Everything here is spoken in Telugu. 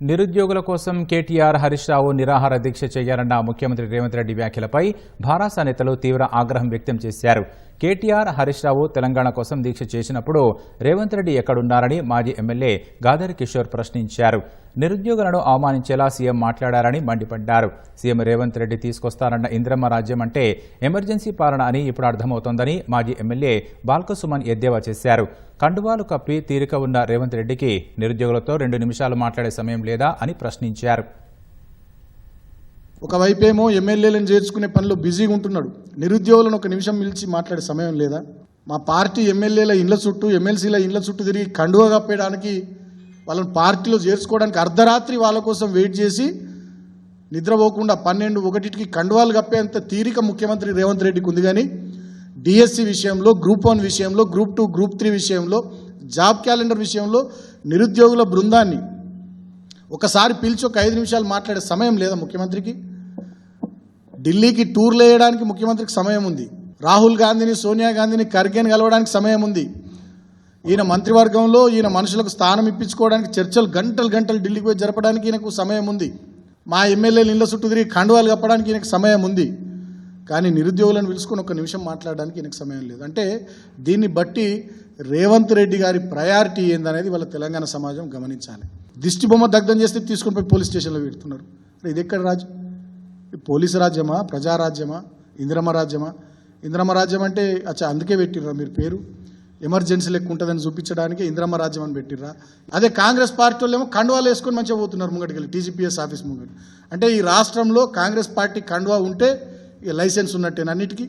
నిరుద్యోగుల కోసం కేటీఆర్ హరీష్ రావు నిరాహార దీక్ష చేయాలన్న ముఖ్యమంత్రి రేవంత్ రెడ్డి వ్యాఖ్యలపై భారాస నేతలు తీవ్ర ఆగ్రహం వ్యక్తం చేశారు. కేటీఆర్ హరీష్ రావు తెలంగాణ కోసం దీక్ష చేసినప్పుడు రేవంత్ రెడ్డి ఎక్కడున్నారని మాజీ ఎమ్మెల్యే గాదరి కిషోర్ ప్రశ్నించారు. నిరుద్యోగులను అవమానించేలా సీఎం మాట్లాడారని మండిపడ్డారు. సీఎం రేవంత్ రెడ్డి తీసుకొస్తారన్న ఇంద్రమ్మ రాజ్యం అంటే ఎమర్జెన్సీ పాలన అని ఇప్పుడు అర్థమవుతోందని మాజీ ఎమ్మెల్యే బాల్కసుమన్ ఎద్దేవా చేశారు. కండువాలు కప్పి తీరిక ఉన్న రేవంత్ రెడ్డికి నిరుద్యోగులతో రెండు నిమిషాలు మాట్లాడే సమయం లేదా అని ప్రశ్నించారు. ఒకవైపేమో ఎమ్మెల్యేలను చేర్చుకునే పనిలో బిజీగా ఉంటున్నాడు. నిరుద్యోగులను ఒక నిమిషం పిలిచి మాట్లాడే సమయం లేదా? మా పార్టీ ఎమ్మెల్యేల ఇండ్ల చుట్టూ ఎమ్మెల్సీల ఇండ్ల చుట్టూ తిరిగి కండువ కప్పేయడానికి వాళ్ళని పార్టీలో చేర్చుకోవడానికి అర్ధరాత్రి వాళ్ళ కోసం వెయిట్ చేసి నిద్రపోకుండా పన్నెండు ఒకటికి కండువాలు కప్పేంత తీరిక ముఖ్యమంత్రి రేవంత్ రెడ్డికి ఉంది కానీ డిఎస్సి విషయంలో గ్రూప్ వన్ విషయంలో గ్రూప్ టూ గ్రూప్ త్రీ విషయంలో జాబ్ క్యాలెండర్ విషయంలో నిరుద్యోగుల బృందాన్ని ఒకసారి పిలిచి ఒక ఐదు నిమిషాలు మాట్లాడే సమయం లేదా ముఖ్యమంత్రికి? ఢిల్లీకి టూర్లు వేయడానికి ముఖ్యమంత్రికి సమయం ఉంది. రాహుల్ గాంధీని సోనియా గాంధీని ఖర్గేని కలవడానికి సమయం ఉంది. ఈయన మంత్రివర్గంలో ఈయన మనుషులకు స్థానం ఇప్పించుకోవడానికి చర్చలు గంటలు గంటలు ఢిల్లీకి పోయి జరపడానికి ఈయనకు సమయం ఉంది. మా ఎమ్మెల్యేలు ఇళ్ళ చుట్టూ తిరిగి కండువాలు కప్పడానికి ఈయనకు సమయం ఉంది. కానీ నిరుద్యోగులను పిలుచుకొని ఒక నిమిషం మాట్లాడడానికి ఈయనకు సమయం లేదు. అంటే దీన్ని బట్టి రేవంత్ రెడ్డి గారి ప్రయారిటీ ఏందనేది వాళ్ళ తెలంగాణ సమాజం గమనించాలి. దిష్టి బొమ్మ దగ్ధం చేస్తే తీసుకుని పోయి పోలీస్ స్టేషన్లో పెడుతున్నారు. ఇది ఎక్కడ రాజు? పోలీసు రాజ్యమా? ప్రజారాజ్యమా ఇంద్రమ రాజ్యమా? ఇంద్రమ రాజ్యం అంటే అచ్చా అందుకే పెట్టినరా మీరు పేరు? ఎమర్జెన్సీ లెక్క ఉంటుందని చూపించడానికి ఇంద్రమ్మ రాజ్యం అని పెట్టిర్రా. అదే కాంగ్రెస్ పార్టీ వాళ్ళేమో ఏమో కండువాలు వేసుకొని మంచిగా పోతున్నారు ముంగటికెళ్ళి టీజీపీఎస్ ఆఫీస్ ముంగటి. అంటే ఈ రాష్ట్రంలో కాంగ్రెస్ పార్టీ కండువా ఉంటే ఇక లైసెన్స్ ఉన్నట్టేనా అన్నిటికీ?